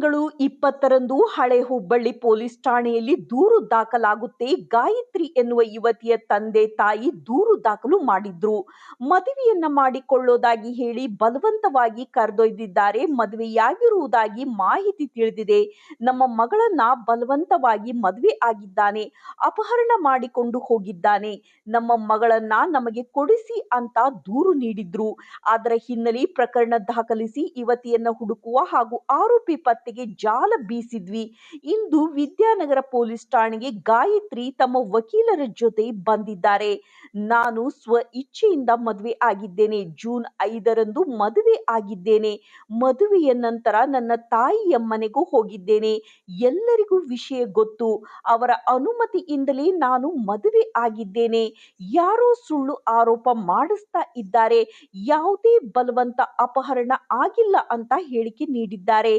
ತಿಂಗಳು ಇಪ್ಪತ್ತರಂದು ಹಳೆ ಹುಬ್ಬಳ್ಳಿ ಪೊಲೀಸ್ ಠಾಣೆಯಲ್ಲಿ ದೂರು ದಾಖಲಾಗುತ್ತೆ. ಗಾಯತ್ರಿ ಎನ್ನುವ ಯುವತಿಯ ತಂದೆ ತಾಯಿ ದೂರು ದಾಖಲು ಮಾಡಿದ್ರು. ಮದುವೆಯನ್ನ ಮಾಡಿಕೊಳ್ಳೋದಾಗಿ ಹೇಳಿ ಬಲವಂತವಾಗಿ ಕರೆದೊಯ್ದಿದ್ದಾರೆ. ಮದುವೆಯಾಗಿರುವುದಾಗಿ ಮಾಹಿತಿ ತಿಳಿದಿದೆ. ನಮ್ಮ ಮಗಳನ್ನ ಬಲವಂತವಾಗಿ ಮದುವೆ ಆಗಿದ್ದಾನೆ. ಅಪಹರಣ ಮಾಡಿಕೊಂಡು ಹೋಗಿದ್ದಾನೆ. ನಮ್ಮ ಮಗಳನ್ನ ನಮಗೆ ಕೊಡಿಸಿ ಅಂತ ದೂರು ನೀಡಿದ್ರು. ಅದರ ಹಿನ್ನೆಲೆ ಪ್ರಕರಣ ದಾಖಲಿಸಿ ಯುವತಿಯನ್ನ ಹುಡುಕುವ ಹಾಗೂ ಆರೋಪಿ ಪತ್ತೆಗೆ ಜಾಲ ಬೀಸಿದ್ವಿ. ಇಂದು ವಿದ್ಯಾನಗರ ಪೊಲೀಸ್ ಠಾಣೆಗೆ ಗಾಯತ್ರಿ ತಮ್ಮ ವಕೀಲರ ಜೊತೆ ಬಂದಿದ್ದಾರೆ. ನಾನು ಸ್ವ ಇಚ್ಛೆಯಿಂದ ಮದುವೆ ಆಗಿದ್ದೇನೆ. ಜೂನ್ ಐದರಂದು ಮದುವೆ ಆಗಿದ್ದೇನೆ. ಮದುವೆಯ ನಂತರ ನನ್ನ ತಾಯಿಯ ಮನೆಗೂ ಹೋಗಿದ್ದೇನೆ. ಎಲ್ಲರಿಗೂ ವಿಷಯ ಗೊತ್ತು. ಅವರ ಅನುಮತಿಯಿಂದಲೇ ನಾನು ಮದುವೆ ಆಗಿದ್ದೇನೆ. ಯಾರೋ ಸುಳ್ಳು ಆರೋಪ ಮಾಡಿಸ್ತಾ ಇದ್ದಾರೆ. ಯಾವುದೇ ಬಲವಂತ ಅಪಹರಣ ಆಗಿಲ್ಲ ಅಂತ ಹೇಳಿಕೆ ನೀಡಿದ್ದಾರೆ.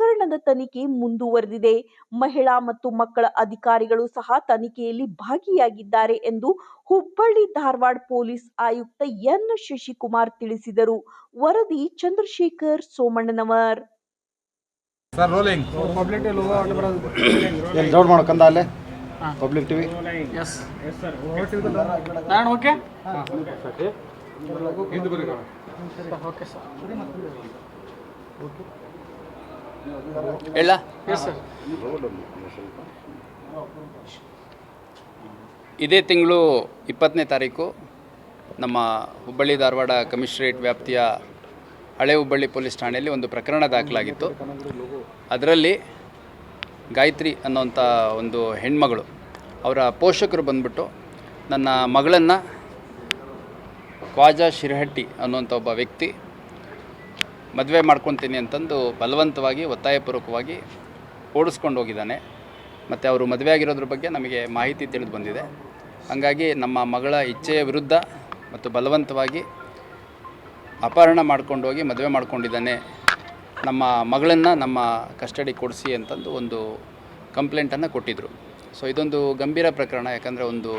ಪ್ರಕರಣದ ತನಿಖೆ ಮುಂದುವರೆದಿದೆ. ಮಹಿಳಾ ಮತ್ತು ಮಕ್ಕಳ ಅಧಿಕಾರಿಗಳು ಸಹ ತನಿಖೆಯಲ್ಲಿ ಭಾಗಿಯಾಗಿದ್ದಾರೆ ಎಂದು ಹುಬ್ಬಳ್ಳಿ ಧಾರವಾಡ ಪೊಲೀಸ್ ಆಯುಕ್ತ ಎನ್ ಶಶಿಕುಮಾರ್ ತಿಳಿಸಿದರು. ವರದಿ Chandrashekhar Somannanavar. Sir rolling public logo ಅಡ್ಡ ಬರೋದು ಎಲ್ಲಿ ಜೋಡ್ ಮಾಡೋ ಕಂದ ಅಲ್ಲೇ. ಪಬ್ಲಿಕ್ ಟಿವಿ ಎಸ್ ನಾನು ಓಕೆ ಹಿಂದೆ ಬರೀ ಓಕೆ ಸರ್ ಹೇಳ. ಇದೇ ತಿಂಗಳು ಇಪ್ಪತ್ತನೇ ತಾರೀಕು ನಮ್ಮ ಹುಬ್ಬಳ್ಳಿ ಧಾರವಾಡ ಕಮಿಷನರೇಟ್ ವ್ಯಾಪ್ತಿಯ ಹಳೆ ಹುಬ್ಬಳ್ಳಿ ಪೊಲೀಸ್ ಠಾಣೆಯಲ್ಲಿ ಒಂದು ಪ್ರಕರಣ ದಾಖಲಾಗಿತ್ತು. ಅದರಲ್ಲಿ ಗಾಯತ್ರಿ ಅನ್ನೋಂಥ ಒಂದು ಹೆಣ್ಮಗಳು ಅವರ ಪೋಷಕರು ಬಂದ್ಬಿಟ್ಟು ನನ್ನ ಮಗಳನ್ನು ಖ್ವಾಜಾ ಶಿರಹಟ್ಟಿ ಅನ್ನುವಂಥ ಒಬ್ಬ ವ್ಯಕ್ತಿ ಮದುವೆ ಮಾಡ್ಕೊತೀನಿ ಅಂತಂದು ಬಲವಂತವಾಗಿ, ಒತ್ತಾಯಪೂರ್ವಕವಾಗಿ ಓಡಿಸ್ಕೊಂಡು ಹೋಗಿದ್ದಾನೆ. ಮತ್ತು ಅವರು ಮದುವೆ ಆಗಿರೋದ್ರ ಬಗ್ಗೆ ನಮಗೆ ಮಾಹಿತಿ ತಿಳಿದು ಬಂದಿದೆ. ಹಾಗಾಗಿ ನಮ್ಮ ಮಗಳ ಇಚ್ಛೆಯ ವಿರುದ್ಧ ಮತ್ತು ಬಲವಂತವಾಗಿ ಅಪಹರಣ ಮಾಡ್ಕೊಂಡು ಹೋಗಿ ಮದುವೆ ಮಾಡ್ಕೊಂಡಿದ್ದಾನೆ. ನಮ್ಮ ಮಗಳನ್ನು ನಮ್ಮ ಕಸ್ಟಡಿ ಕೊಡಿಸಿ ಅಂತಂದು ಒಂದು ಕಂಪ್ಲೇಂಟನ್ನು ಕೊಟ್ಟಿದ್ದರು ಸೊ ಇದೊಂದು ಗಂಭೀರ ಪ್ರಕರಣ, ಯಾಕಂದರೆ ಒಂದು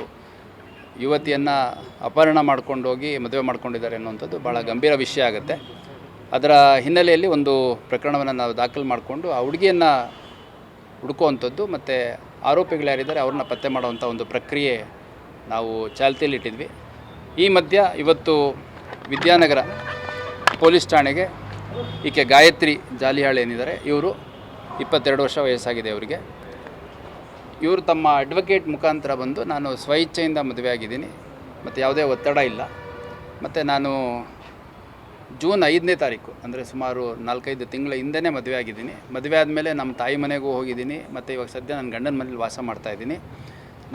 ಯುವತಿಯನ್ನು ಅಪಹರಣ ಮಾಡ್ಕೊಂಡು ಹೋಗಿ ಮದುವೆ ಮಾಡ್ಕೊಂಡಿದ್ದಾರೆ ಅನ್ನುವಂಥದ್ದು ಭಾಳ ಗಂಭೀರ ವಿಷಯ ಆಗುತ್ತೆ. ಅದರ ಹಿನ್ನೆಲೆಯಲ್ಲಿ ಒಂದು ಪ್ರಕರಣವನ್ನು ನಾವು ದಾಖಲು ಮಾಡಿಕೊಂಡು ಆ ಹುಡುಗಿಯನ್ನು ಹುಡುಕುವಂಥದ್ದು ಮತ್ತು ಆರೋಪಿಗಳು ಯಾರಿದ್ದಾರೆ ಅವ್ರನ್ನ ಪತ್ತೆ ಮಾಡುವಂಥ ಒಂದು ಪ್ರಕ್ರಿಯೆ ನಾವು ಚಾಲ್ತಿಯಲ್ಲಿಟ್ಟಿದ್ವಿ ಈ ಮಧ್ಯ ಇವತ್ತು ವಿದ್ಯಾನಗರ ಪೊಲೀಸ್ ಠಾಣೆಗೆ ಈಕೆ ಗಾಯತ್ರಿ ಜಾಲಿಹಾಳ್ ಏನಿದ್ದಾರೆ, ಇವರು ಇಪ್ಪತ್ತೆರಡು ವರ್ಷ ವಯಸ್ಸಾಗಿದೆ ಅವರಿಗೆ. ಇವರು ತಮ್ಮ ಅಡ್ವೊಕೇಟ್ ಮುಖಾಂತರ ಬಂದು ನಾನು ಸ್ವಇಚ್ಛೆಯಿಂದ ಮದುವೆ ಆಗಿದ್ದೀನಿ ಮತ್ತು ಯಾವುದೇ ಒತ್ತಡ ಇಲ್ಲ. ಮತ್ತು ನಾನು ಜೂನ್ ಐದನೇ ತಾರೀಕು, ಅಂದರೆ ಸುಮಾರು ನಾಲ್ಕೈದು ತಿಂಗಳ ಹಿಂದೆನೇ ಮದುವೆ ಆಗಿದ್ದೀನಿ. ಮದುವೆ ಆದಮೇಲೆ ನಮ್ಮ ತಾಯಿ ಮನೆಗೂ ಹೋಗಿದ್ದೀನಿ. ಮತ್ತು ಇವಾಗ ಸದ್ಯ ನನ್ನ ಗಂಡನ ಮನೇಲಿ ವಾಸ ಮಾಡ್ತಾಯಿದ್ದೀನಿ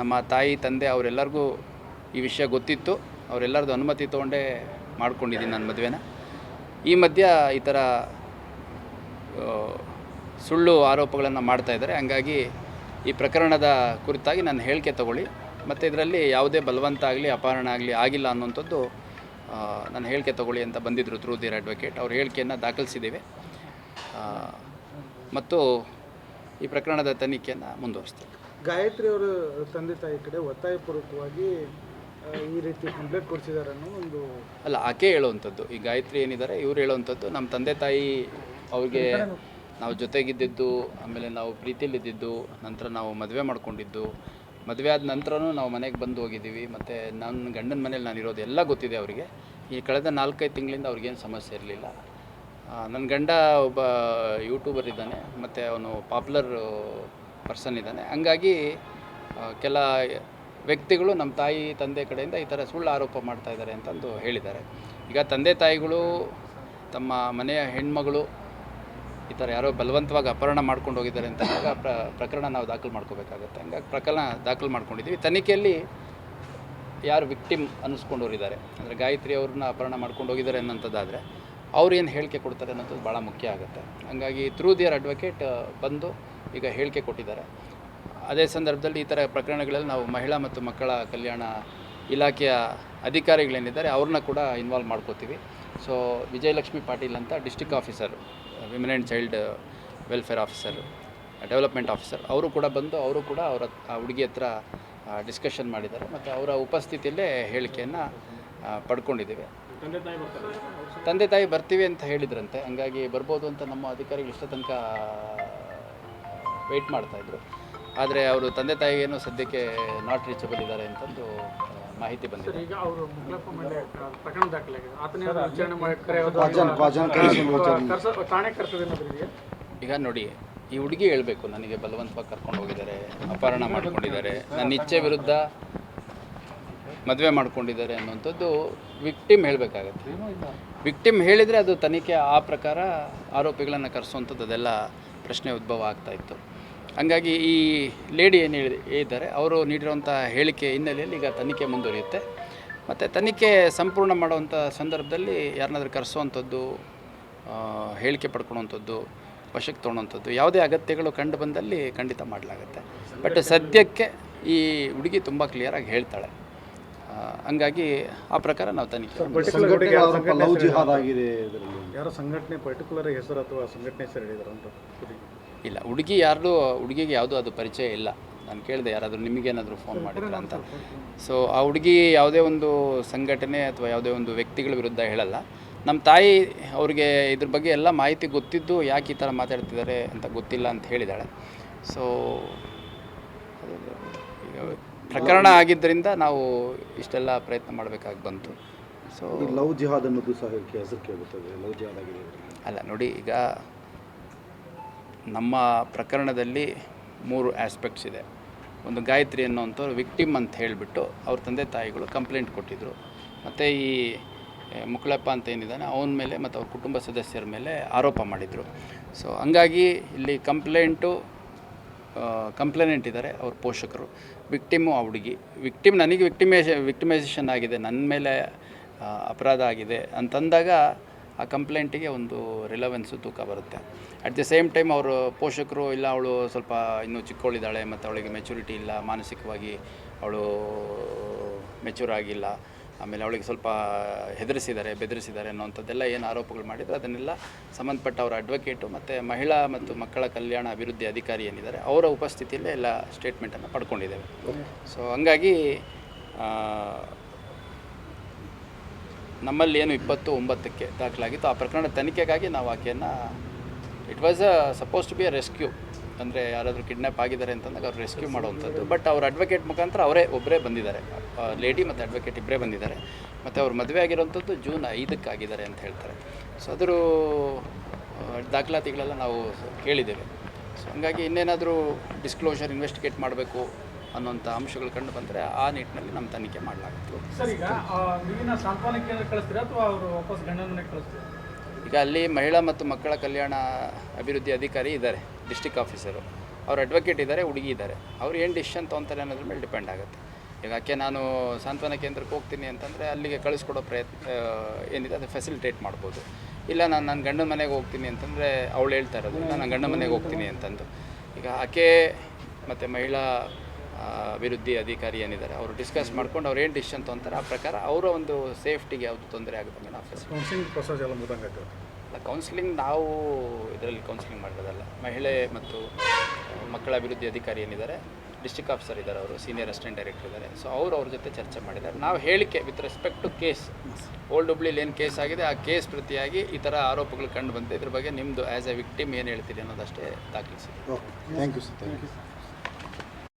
ನಮ್ಮ ತಾಯಿ, ತಂದೆ ಅವರೆಲ್ಲರಿಗೂ ಈ ವಿಷಯ ಗೊತ್ತಿತ್ತು. ಅವರೆಲ್ಲರದ್ದು ಅನುಮತಿ ತೊಗೊಂಡೇ ಮಾಡ್ಕೊಂಡಿದ್ದೀನಿ ನನ್ನ ಮದುವೆನ. ಈ ಮಧ್ಯ ಈ ಥರ ಸುಳ್ಳು ಆರೋಪಗಳನ್ನು ಮಾಡ್ತಾಯಿದ್ದಾರೆ ಹಂಗಾಗಿ ಈ ಪ್ರಕರಣದ ಕುರಿತಾಗಿ ನಾನು ಹೇಳಿಕೆ ತಗೊಳ್ಳಿ. ಮತ್ತು ಇದರಲ್ಲಿ ಯಾವುದೇ ಬಲವಂತ ಆಗಲಿ, ಅಪಹರಣ ಆಗಲಿ ಆಗಿಲ್ಲ ಅನ್ನುವಂಥದ್ದು ಆ, ನಾನು ಹೇಳಿಕೆ ತಗೊಳ್ಳಿ ಅಂತ ಬಂದಿದ್ದರು ಥ್ರೂ ದಿರ್ ಅಡ್ವೊಕೇಟ್ ಅವ್ರ ಹೇಳಿಕೆಯನ್ನು ದಾಖಲಿಸಿದ್ದೇವೆ. ಮತ್ತು ಈ ಪ್ರಕರಣದ ತನಿಖೆಯನ್ನು ಮುಂದುವರಿಸ್ತೇವೆ. ಗಾಯತ್ರಿ ಅವರು ತಂದೆ ತಾಯಿ ಕಡೆ ಒತ್ತಾಯಪೂರ್ವಕವಾಗಿ ಈ ರೀತಿ ಕಂಪ್ಲೇಂಟ್ ಕೊಡಿಸಿದಾರೆ ಅನ್ನೋ ಒಂದು ಅಲ್ಲ ಆಕೆ ಹೇಳುವಂಥದ್ದು. ಈ ಗಾಯತ್ರಿ ಏನಿದ್ದಾರೆ ಇವ್ರು ಹೇಳುವಂಥದ್ದು ನಮ್ಮ ತಂದೆ ತಾಯಿ ಅವ್ರಿಗೆ ನಾವು ಜೊತೆಗಿದ್ದಿದ್ದು ಆಮೇಲೆ ನಾವು ಪ್ರೀತಿಯಲ್ಲಿದ್ದಿದ್ದು ನಂತರ ನಾವು ಮದುವೆ ಮಾಡ್ಕೊಂಡಿದ್ದು ಮದುವೆ ಆದ ನಂತರನೂ ನಾವು ಮನೆಗೆ ಬಂದು ಹೋಗಿದ್ದೀವಿ. ಮತ್ತು ನನ್ನ ಗಂಡನ ಮನೇಲಿ ನಾನು ಇರೋದು ಎಲ್ಲ ಗೊತ್ತಿದೆ ಅವರಿಗೆ. ಈ ಕಳೆದ ನಾಲ್ಕೈದು ತಿಂಗಳಿಂದ ಅವ್ರಿಗೇನು ಸಮಸ್ಯೆ ಇರಲಿಲ್ಲ. ನನ್ನ ಗಂಡ ಒಬ್ಬ ಯೂಟ್ಯೂಬರ್ ಇದ್ದಾನೆ. ಮತ್ತು ಅವನು ಪಾಪ್ಯುಲರ್ ಪರ್ಸನ್ ಇದ್ದಾನೆ. ಹಂಗಾಗಿ ಕೆಲ ವ್ಯಕ್ತಿಗಳು ನಮ್ಮ ತಾಯಿ, ತಂದೆ ಕಡೆಯಿಂದ ಈ ಥರ ಸುಳ್ಳು ಆರೋಪ ಮಾಡ್ತಾಯಿದ್ದಾರೆ ಅಂತಂದು ಹೇಳಿದ್ದಾರೆ. ಈಗ ತಂದೆ ತಾಯಿಗಳು, ತಮ್ಮ ಮನೆಯ ಹೆಣ್ಮಗಳು ಥರ ಯಾರೋ ಬಲವಂತವಾಗಿ ಅಪಹರಣ ಮಾಡ್ಕೊಂಡು ಹೋಗಿದ್ದಾರೆ ಅಂತ ಪ್ರ, ಪ್ರಕರಣ ನಾವು ದಾಖಲು ಮಾಡ್ಕೋಬೇಕಾಗತ್ತೆ. ಹಂಗಾಗಿ ಪ್ರಕರಣ ದಾಖಲು ಮಾಡ್ಕೊಂಡಿದ್ದೀವಿ. ತನಿಖೆಯಲ್ಲಿ ಯಾರು ವಿಕ್ಟಿಮ್ ಅನ್ನಿಸ್ಕೊಂಡವ್ರಿದ್ದಾರೆ ಅಂದರೆ ಗಾಯತ್ರಿ ಅವ್ರನ್ನ ಅಪಹರಣ ಮಾಡ್ಕೊಂಡು ಹೋಗಿದ್ದಾರೆ ಅನ್ನೋಂಥದ್ದಾದರೆ ಅವ್ರು ಏನು ಹೇಳಿಕೆ ಕೊಡ್ತಾರೆ ಅನ್ನೋಂಥದ್ದು ಭಾಳ ಮುಖ್ಯ ಆಗುತ್ತೆ. ಹಂಗಾಗಿ ಥ್ರೂ ದಿಯರ್ ಅಡ್ವೊಕೇಟ್ ಬಂದು ಈಗ ಹೇಳಿಕೆ ಕೊಟ್ಟಿದ್ದಾರೆ. ಅದೇ ಸಂದರ್ಭದಲ್ಲಿ ಈ ಥರ ಪ್ರಕರಣಗಳಲ್ಲಿ ನಾವು ಮಹಿಳಾ ಮತ್ತು ಮಕ್ಕಳ ಕಲ್ಯಾಣ ಇಲಾಖೆಯ ಅಧಿಕಾರಿಗಳೇನಿದ್ದಾರೆ, ಅವ್ರನ್ನ ಕೂಡ ಇನ್ವಾಲ್ವ್ ಮಾಡ್ಕೋತೀವಿ. ಸೊ ವಿಜಯಲಕ್ಷ್ಮಿ ಪಾಟೀಲ್ ಅಂತ district officer women and child welfare officer development officer ಅವರು ಕೂಡ ಬಂದು ಅವರು ಕೂಡ ಅವರ ಆ ಹುಡುಗಿ ಹತ್ರ ಡಿಸ್ಕಷನ್ ಮಾಡಿದ್ದಾರೆ. ಮತ್ತು ಅವರ ಉಪಸ್ಥಿತಿಯಲ್ಲೇ ಹೇಳಿಕೆಯನ್ನು ಪಡ್ಕೊಂಡಿದ್ದೀವಿ. ತಂದೆ ತಾಯಿ ಬರ್ತೀವಿ ಅಂತ ಹೇಳಿದ್ರಂತೆ. ಹಂಗಾಗಿ ಬರ್ಬೋದು ಅಂತ ನಮ್ಮ ಅಧಿಕಾರಿಗಳು ಇಷ್ಟ ತನಕ ವೆಯ್ಟ್ ಮಾಡ್ತಾಯಿದ್ರು ಆದರೆ ಅವರು ತಂದೆ ತಾಯಿಗೇನು ಸದ್ಯಕ್ಕೆ ನಾಟ್ ರೀಚಬಲ್ ಇದ್ದಾರೆ ಅಂತಂದು ಮಾಹಿತಿ ಬಂದಿದೆ. ಈಗ ಅವರು ಮುಗ್ಲಪ್ಪ ಮೇಲೆ ಕ- ಪ್ರಕರಣ ದಾಖಲಾಗಿದೆ. ಆತನೇ ವಿಚಾರಣೆ ಮಾಡಿ ಭಾಜನ್ ಭಾಜನ್ ಕರೆಸಿ ವಿಚಾರಣೆ ಕರ್ಸ ಠಾಣೆ ಕರ್ಸೋದೇನಾದ್ರು ಇದೆಯಾ? ಈಗ ನೋಡಿ ಈ ಹುಡುಗಿ ಹೇಳಬೇಕು ನನಗೆ ಬಲವಂತವಾಗಿ ಕರ್ಕೊಂಡು ಹೋಗಿದ್ದಾರೆ ಅಪಹರಣ ಮಾಡ್ಕೊಂಡಿದ್ದಾರೆ ನನ್ನ ಇಚ್ಛೆ ವಿರುದ್ಧ ಮದುವೆ ಮಾಡ್ಕೊಂಡಿದ್ದಾರೆ ಅನ್ನುವಂಥದ್ದು ವಿಕ್ಟಿಮ್ ಹೇಳಬೇಕಾಗತ್ತೆ. ವಿಕ್ಟಿಮ್ ಹೇಳಿದರೆ ಅದು ತನಿಖೆ ಆ ಪ್ರಕಾರ ಆರೋಪಿಗಳನ್ನು ಕರೆಸುವಂಥದ್ದು ಅದೆಲ್ಲ ಪ್ರಶ್ನೆ ಉದ್ಭವ ಆಗ್ತಾ ಇತ್ತು. ಹಂಗಾಗಿ ಈ ಲೇಡಿ ಏನು ಹೇಳಿ ಇದ್ದಾರೆ ಅವರು ನೀಡಿರುವಂಥ ಹೇಳಿಕೆ ಹಿನ್ನೆಲೆಯಲ್ಲಿ ಈಗ ತನಿಖೆ ಮುಂದುವರಿಯುತ್ತೆ. ಮತ್ತು ತನಿಖೆ ಸಂಪೂರ್ಣ ಮಾಡುವಂಥ ಸಂದರ್ಭದಲ್ಲಿ ಯಾರನ್ನಾದ್ರೂ ಕರೆಸುವಂಥದ್ದು ಆ, ಹೇಳಿಕೆ ಪಡ್ಕೊಳ್ಳುವಂಥದ್ದು ವಶಕ್ಕೆ ತೊಗೊಳುವಂಥದ್ದು ಯಾವುದೇ ಅಗತ್ಯಗಳು ಕಂಡು ಬಂದಲ್ಲಿ ಖಂಡಿತ ಮಾಡಲಾಗುತ್ತೆ. ಬಟ್ ಸದ್ಯಕ್ಕೆ ಈ ಹುಡುಗಿ ತುಂಬ ಕ್ಲಿಯರಾಗಿ ಹೇಳ್ತಾಳೆ. ಹಂಗಾಗಿ ಆ ಪ್ರಕಾರ ನಾವು ತನಿಖೆ ಸಂಘಟನೆ ಯಾರೋ ಸಂಘಟನೆ ಪರ್ಟಿಕ್ಯುಲರ್ ಹೆಸರು ಅಥವಾ ಸಂಘಟನೆ ಹೆಸರು ಹೇಳಿದಾರೆ ಅಂತ? ಇಲ್ಲ. ಹುಡುಗಿ ಯಾರ್ದು ಹುಡುಗಿಗೆ ಯಾವುದೂ ಅದು ಪರಿಚಯ ಇಲ್ಲ. ನಾನು ಕೇಳಿದೆ ಯಾರಾದರೂ ನಿಮಗೇನಾದರೂ ಫೋನ್ ಮಾಡಿದ್ರ ಅಂತ. ಸೊ ಆ ಹುಡುಗಿ ಯಾವುದೇ ಒಂದು ಸಂಘಟನೆ ಅಥವಾ ಯಾವುದೇ ಒಂದು ವ್ಯಕ್ತಿಗಳ ವಿರುದ್ಧ ಹೇಳಲ್ಲ. ನಮ್ಮ ತಾಯಿ ಅವ್ರಿಗೆ ಇದ್ರ ಬಗ್ಗೆ ಎಲ್ಲ ಮಾಹಿತಿ ಗೊತ್ತಿದ್ದು ಯಾಕೆ ಈ ಥರ ಮಾತಾಡ್ತಿದ್ದಾರೆ ಅಂತ ಗೊತ್ತಿಲ್ಲ ಅಂತ ಹೇಳಿದಾಳೆ. ಸೊ ಈಗ ಪ್ರಕರಣ ಆಗಿದ್ದರಿಂದ ನಾವು ಇಷ್ಟೆಲ್ಲ ಪ್ರಯತ್ನ ಮಾಡಬೇಕಾಗಿ ಬಂತು. ಸೊ ಲವ್ ಜಿಹಾದ್ ಅನ್ನೋದು ಸಹ ಹೆಸರು ಕೇಳುತ್ತದೆ ಲವ್ ಜಿಹಾದ್ ಆಗಿದೆ ಅಲ್ಲ ನೋಡಿ ಈಗ ನಮ್ಮ ಪ್ರಕರಣದಲ್ಲಿ ಮೂರು ಆಸ್ಪೆಕ್ಟ್ಸ್ ಇದೆ. ಒಂದು ಗಾಯತ್ರಿ ಅನ್ನೋವಂಥವ್ರು ವಿಕ್ಟಿಮ್ ಅಂತ ಹೇಳಿಬಿಟ್ಟು ಅವ್ರ ತಂದೆ ತಾಯಿಗಳು ಕಂಪ್ಲೇಂಟ್ ಕೊಟ್ಟಿದ್ದರು ಮತ್ತು ಈ ಮುಕುಳಪ್ಪ ಅಂತ ಏನಿದ್ದಾನೆ, ಅವನ ಮೇಲೆ ಮತ್ತು ಅವ್ರ ಕುಟುಂಬ ಸದಸ್ಯರ ಮೇಲೆ ಆರೋಪ ಮಾಡಿದರು. ಸೊ ಹಂಗಾಗಿ ಇಲ್ಲಿ ಕಂಪ್ಲೇಂಟು ಕಂಪ್ಲೇನೆಂಟ್ ಇದ್ದಾರೆ ಅವ್ರ ಪೋಷಕರು. ವಿಕ್ಟಿಮು ಆ ಹುಡುಗಿ. ವಿಕ್ಟಿಮ್ ನನಗೆ ವಿಕ್ಟಿಮೇಷ ವಿಕ್ಟಿಮೈಸೇಷನ್ ಆಗಿದೆ. ನನ್ನ ಮೇಲೆ ಅಪರಾಧ ಆಗಿದೆ ಅಂತಂದಾಗ ಆ ಕಂಪ್ಲೇಂಟಿಗೆ ಒಂದು ರಿಲವೆನ್ಸು ತೂಕ ಬರುತ್ತೆ. ಅಟ್ ದಿ ಸೇಮ್ ಟೈಮ್ ಅವರು ಪೋಷಕರು ಇಲ್ಲ, ಅವಳು ಸ್ವಲ್ಪ ಇನ್ನೂ ಚಿಕ್ಕವಳಿದ್ದಾಳೆ ಮತ್ತು ಅವಳಿಗೆ ಮೆಚುರಿಟಿ ಇಲ್ಲ, ಮಾನಸಿಕವಾಗಿ ಅವಳು ಮೆಚೂರ್ ಆಗಿಲ್ಲ, ಆಮೇಲೆ ಅವಳಿಗೆ ಸ್ವಲ್ಪ ಹೆದರಿಸಿದ್ದಾರೆ, ಬೆದರಿಸಿದ್ದಾರೆ ಅನ್ನೋಂಥದ್ದೆಲ್ಲ ಏನು ಆರೋಪಗಳು ಮಾಡಿದ್ರು ಅದನ್ನೆಲ್ಲ ಸಂಬಂಧಪಟ್ಟ ಅವರ ಅಡ್ವೊಕೇಟು ಮತ್ತು ಮಹಿಳಾ ಮತ್ತು ಮಕ್ಕಳ ಕಲ್ಯಾಣ ಅಭಿವೃದ್ಧಿ ಅಧಿಕಾರಿ ಏನಿದ್ದಾರೆ, ಅವರ ಉಪಸ್ಥಿತಿಯಲ್ಲೇ ಎಲ್ಲ ಸ್ಟೇಟ್ಮೆಂಟನ್ನು ಪಡ್ಕೊಂಡಿದ್ದೇವೆ. ಸೊ ಹಂಗಾಗಿ ನಮ್ಮಲ್ಲಿ ಏನು ಇಪ್ಪತ್ತು ಒಂಬತ್ತಕ್ಕೆ ದಾಖಲಾಗಿತ್ತು. ಆ ಪ್ರಕರಣ ತನಿಖೆಗಾಗಿ ನಾವು ಆಕೆಯನ್ನು it was a suppose to be a rescue ಅಂದರೆ ಯಾರಾದರೂ ಕಿಡ್ನ್ಯಾಪ್ ಆಗಿದ್ದಾರೆ ಅಂತಂದಾಗ ಅವ್ರು ರೆಸ್ಕ್ಯೂ ಮಾಡುವಂಥದ್ದು. ಬಟ್ ಅವ್ರ ಅಡ್ವೊಕೇಟ್ ಮುಖಾಂತರ ಅವರೇ ಒಬ್ಬರೇ ಬಂದಿದ್ದಾರೆ. ಲೇಡಿ ಮತ್ತು ಅಡ್ವೊಕೇಟ್ ಇಬ್ಬರೇ ಬಂದಿದ್ದಾರೆ. ಮತ್ತು ಅವ್ರು ಮದುವೆ ಆಗಿರೋಂಥದ್ದು ಜೂನ್ ಐದಕ್ಕೆ ಆಗಿದ್ದಾರೆ ಅಂತ ಹೇಳ್ತಾರೆ. ಸೊ ಅದರ ದಾಖಲಾತಿಗಳೆಲ್ಲ ನಾವು ಕೇಳಿದ್ದೇವೆ. ಸೊ ಹಂಗಾಗಿ ಇನ್ನೇನಾದರೂ ಡಿಸ್ಕ್ಲೋಷರ್ ಇನ್ವೆಸ್ಟಿಗೇಟ್ ಮಾಡಬೇಕು. ಅನ್ನೋಂಥ ಅಂಶಗಳು ಕಂಡು ಬಂದರೆ ಆ ನಿಟ್ಟಿನಲ್ಲಿ ನಮ್ಮ ತನಿಖೆ ಮಾಡಲಾಗುತ್ತೆ ಸರ್ ಈಗ ನೀವಿನ ಸಾಂತ್ವನ ಕೇಂದ್ರ ಕಳಿಸ್ತೀರಾ ಅಥವಾ ಅವರು ವಾಪಸ್ ಗಂಡನ ಮನೆಗೆ ಕಳಿಸ್ತೀರಾ? ಈಗ ಅಲ್ಲಿ ಮಹಿಳಾ ಮತ್ತು ಮಕ್ಕಳ ಕಲ್ಯಾಣ ಅಭಿವೃದ್ಧಿ ಅಧಿಕಾರಿ ಇದ್ದಾರೆ ಡಿಸ್ಟಿಕ್ ಆಫೀಸರು. ಅವ್ರ ಅಡ್ವೊಕೇಟ್ ಇದ್ದಾರೆ ಹುಡುಗಿ ಇದ್ದಾರೆ. ಅವ್ರು ಏನು ಡಿಸಿಷನ್ ತೊಗೊತಾರೆ ಅನ್ನೋದ್ರ ಮೇಲೆ ಡಿಪೆಂಡ್ ಆಗುತ್ತೆ. ಈಗ ಆಕೆ ನಾನು ಸಾಂತ್ವನ ಕೇಂದ್ರಕ್ಕೆ ಹೋಗ್ತೀನಿ ಅಂತಂದರೆ ಅಲ್ಲಿಗೆ ಕಳಿಸ್ಕೊಡೋ ಪ್ರಯತ್ನ ಏನಿದೆ ಅದು ಫೆಸಿಲಿಟೇಟ್ ಮಾಡ್ಬೋದು. ಇಲ್ಲ ನಾನು ನನ್ನ ಗಂಡನ ಮನೆಗೆ ಹೋಗ್ತೀನಿ ಅಂತಂದರೆ ಅವಳು ಹೇಳ್ತಾ ಇರೋದು ನಾನು ಗಂಡನ ಮನೆಗೆ ಹೋಗ್ತೀನಿ ಅಂತಂದು. ಈಗ ಆಕೆ ಮತ್ತು ಮಹಿಳಾ ಅಭಿವೃದ್ಧಿ ಅಧಿಕಾರಿ ಏನಿದ್ದಾರೆ ಅವರು ಡಿಸ್ಕಸ್ ಮಾಡ್ಕೊಂಡು ಅವ್ರು ಏನು ಡಿಸಿಷನ್ ತೊಗೊಂತಾರೆ ಆ ಪ್ರಕಾರ ಅವರ ಒಂದು ಸೇಫ್ಟಿಗೆ ಯಾವುದು ತೊಂದರೆ ಆಗುತ್ತೆ ನಾವು ಆಫೀಸ್ ಕೌನ್ಸಿಲಿಂಗ್ ಪ್ರೊಸೆಸ್ ಎಲ್ಲ ಮುದಂಗಾಯ್ತು ಅಲ್ಲ ಕೌನ್ಸಿಲಿಂಗ್ ನಾವು ಇದರಲ್ಲಿ ಕೌನ್ಸಿಲಿಂಗ್ ಮಾಡಿರೋದಲ್ಲ ಮಹಿಳೆ ಮತ್ತು ಮಕ್ಕಳ ಅಭಿವೃದ್ಧಿ ಅಧಿಕಾರಿ ಏನಿದ್ದಾರೆ ಡಿಸ್ಟಿಕ್ ಆಫೀಸರ್ ಇದ್ದಾರೆ ಅವರು ಸೀನಿಯರ್ ಅಸಿಸ್ಟೆಂಟ್ ಡೈರೆಕ್ಟರ್ ಇದ್ದಾರೆ. ಸೊ ಅವರು ಅವ್ರ ಜೊತೆ ಚರ್ಚೆ ಮಾಡಿದ್ದಾರೆ. ನಾವು ಹೇಳಿಕೆ with respect to case old ಹುಬ್ಳಿಲಿ ಏನು ಕೇಸ್ ಆಗಿದೆ ಆ ಕೇಸ್ ಪ್ರತಿಯಾಗಿ ಈ ಥರ ಆರೋಪಗಳು ಕಂಡು ಬಂದಿದೆ. ಇದ್ರ ಬಗ್ಗೆ ನಿಮ್ಮದು ಆ್ಯಸ್ ಎ ವಿಕ್ಟಿಮ್ ಏನು ಹೇಳ್ತೀರಿ ಅನ್ನೋದಷ್ಟೇ ದಾಖಲಿಸಿದೆ okay thank you sir thank you